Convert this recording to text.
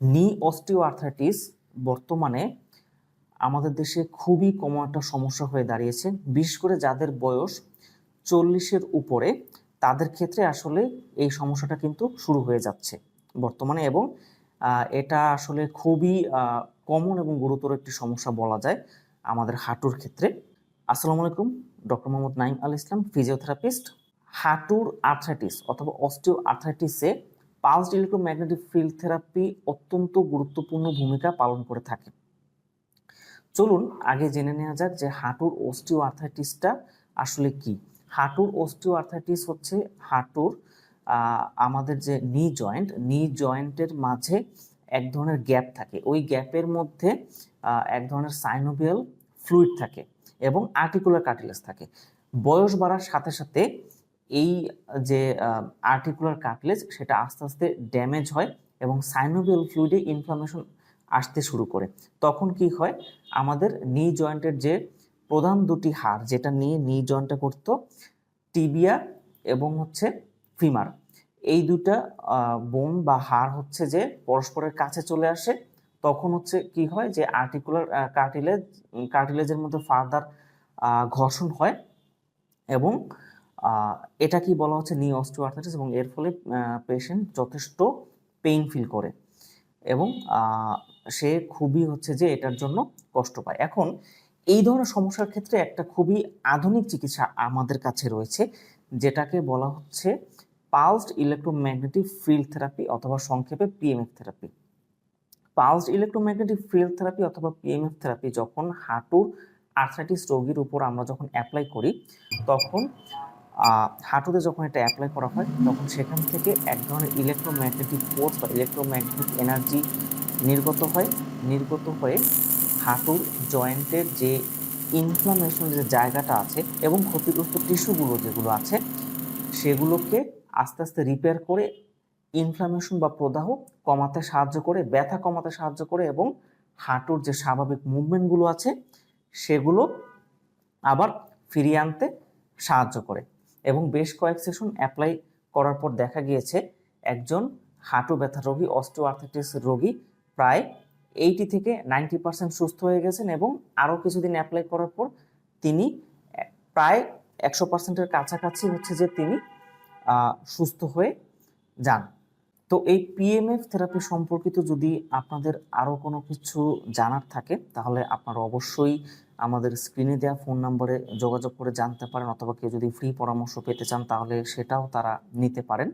নি osteo arthritis বর্তমানে আমাদের দেশে খুবই কমন একটা সমস্যা হয়ে দাঁড়িয়েছে। বিশেষ করে যাদের বয়স চল্লিশের উপরে, তাদের ক্ষেত্রে আসলে এই সমস্যাটা কিন্তু শুরু হয়ে যাচ্ছে বর্তমানে এবং এটা আসলে খুবই কমন এবং গুরুতর একটি সমস্যা বলা যায় আমাদের হাঁটুর ক্ষেত্রে। আসসালামু আলাইকুম, ডক্টর মোহাম্মদ নাইম আল ইসলাম ফিজিওথেরাপিস্ট হাঁটুর আর্থ্রাইটিস অথবা অস্টিও আর্থ্রাইটিসে পালসড ইলেকট্রোম্যাগনেটিক ফিল্ড থেরাপি অত্যন্ত গুরুত্বপূর্ণ ভূমিকা পালন করে থাকে। চলুন আগে জেনে নেওয়া যাক যে হাঁটুর অস্টিও আর্থ্রাইটিসটা আসলে কি। হাঁটুর অস্টিও আর্থ্রাইটিস হচ্ছে হাঁটুর আমাদের যে নি জয়েন্ট নি জয়েন্টের মাঝে এক ধরনের গ্যাপ থাকে। ওই গ্যাপের মধ্যে এক ধরনের সাইনোভিয়াল ফ্লুইড থাকে এবং আর্টিকুলার কার্টিলেজ থাকে। বয়স বাড়ার সাথে সাথে এই যে আর্টিকুলার কার্টিলেজ সেটা আস্তে আস্তে ড্যামেজ হয় এবং সাইনোভিয়াল ফ্লুইডে ইনফ্লামেশন আসতে শুরু করে। তখন কি হয়? আমাদের নি জয়েন্টের যে প্রধান দুটি হাড়, যেটা নিয়ে নি জয়েন্টটা করতো টিবিয়া এবং হচ্ছে ফিমার এই দুটা বোন বা হাড় হচ্ছে যে পরস্পরের কাছে চলে আসে। তখন হচ্ছে কি হয় যে আর্টিকুলার কার্টিলেজ কার্টিলেজের মধ্যে ফার্দার ঘর্ষণ হয় এবং এটা কি বলা হচ্ছে নি অস্টিওআর্থাইটিস এবং এর ফলে পেশেন্ট যথেষ্ট পেইন ফিল করে এবং সে খুবই হচ্ছে যে এটার জন্য কষ্ট পায়। এখন, এই ধরনের সমস্যার ক্ষেত্রে একটা খুবই আধুনিক চিকিৎসা আমাদের কাছে রয়েছে, যেটাকে বলা হচ্ছে পালসড ইলেকট্রোম্যাগনেটিক ফিল্ড থেরাপি অথবা সংক্ষেপে PMF therapy pulsed electromagnetic field therapy অথবা পিএমএফ থেরাপি যখন হাঁটুর আর্থ্রাইটিস রোগীর উপর আমরা যখন অ্যাপ্লাই করি, তখন হাঁটুতে যখন এটা অ্যাপ্লাই করা হয়, তখন সেখান থেকে এক ধরনের ইলেকট্রোম্যাগনেটিক ফোর্স বা ইলেকট্রোম্যাগনেটিক এনার্জি নির্গত হয়। নির্গত হয়ে হাঁটুর জয়েন্টের যে ইনফ্লামেশন যে জায়গাটা আছে এবং ক্ষতিগ্রস্ত টিস্যুগুলো যেগুলো আছে, সেগুলোকে আস্তে আস্তে রিপেয়ার করে ইনফ্লামেশন বা প্রদাহ কমাতে সাহায্য করে, ব্যথা কমাতে সাহায্য করে এবং হাঁটুর যে স্বাভাবিক মুভমেন্টগুলো আছে, সেগুলো আবার ফিরিয়ে আনতে সাহায্য করে। এবং বেশ কয়েক সেশন অ্যাপ্লাই করার পর দেখা গিয়েছে একজন হাঁটু ব্যথা রোগী অস্ট্রোআর্থাইটিস রোগী, প্রায় এইটি থেকে নাইনটি পার্সেন্ট সুস্থ হয়ে গেছেন এবং আরও কিছুদিন অ্যাপ্লাই করার পর তিনি প্রায় একশো পার্সেন্টের কাছাকাছি হচ্ছে যে তিনি সুস্থ হয়ে যান। তো এই পিএমএফ থেরাপি সম্পর্কিত যদি আপনাদের আরও কোনো কিছু জানার থাকে, তাহলে আপনারা অবশ্যই আমাদের স্ক্রিনে দেওয়া ফোন নম্বরে যোগাযোগ করে জানতে পারেন, অথবা কেউ যদি ফ্রি পরামর্শ পেতে চান, তাহলে সেটাও তারা নিতে পারেন।